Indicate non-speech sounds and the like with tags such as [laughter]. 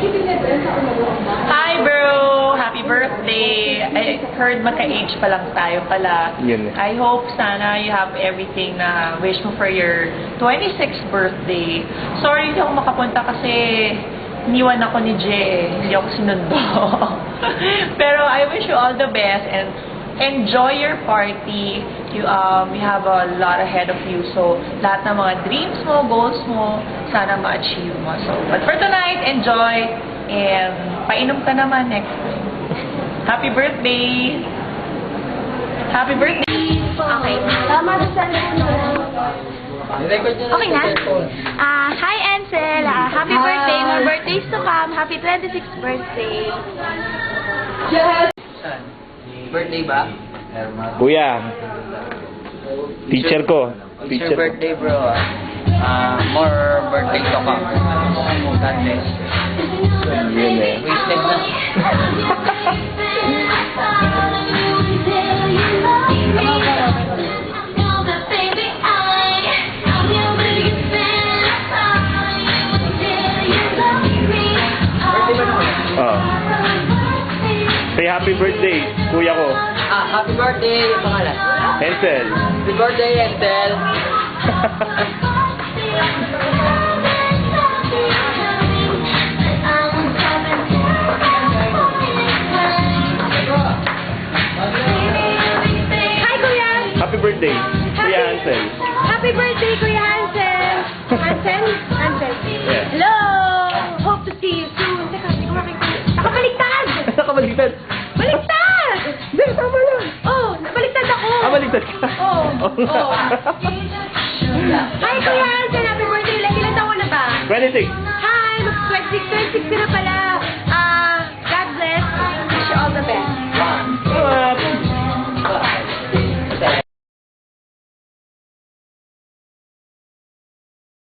Hi, bro! Happy birthday! I heard magka-age pa lang tayo pala. Yun. I hope sana you have everything na wish mo for your 26th birthday. Sorry hindi ako makapunta kasi niwan ako ni Jay. Hindi ako sinundo. [laughs] Pero I wish you all the best and enjoy your party. You um you have a lot ahead of you. So lahat ng mga dreams mo, goals mo, sana ma-achieve mo. So but for tonight, enjoy and painom ka naman next week. Happy birthday! Happy birthday! Okay. Tama sa cellphone Okay na? Ah, hi Ansel. Ah, happy Hi. birthday. More birthdays to come. Happy 26th birthday. Birthday ba? Kuya, teacher ko. It's your Teacher. birthday, bro. ah. Ah, more birthday to come. Bless. Yun eh. Wasted na. Happy birthday, kuya ko. Ah, happy birthday, pangalan. Hansel. Happy birthday, Estel. Hi Kuya. happy birthday, kuya Hansel. Happy birthday Kuya Hansel. Hansel? Hansel. Yeah. Hello. Hope to see you soon. Teka, hindi ko makikita. Nakabaliktad. [laughs] Nakabaliktad. Oo. Hi Kuya Hansel. Happy birthday. Ilan taon na ba? 26. Hi, mag 26, 26 ka na pala.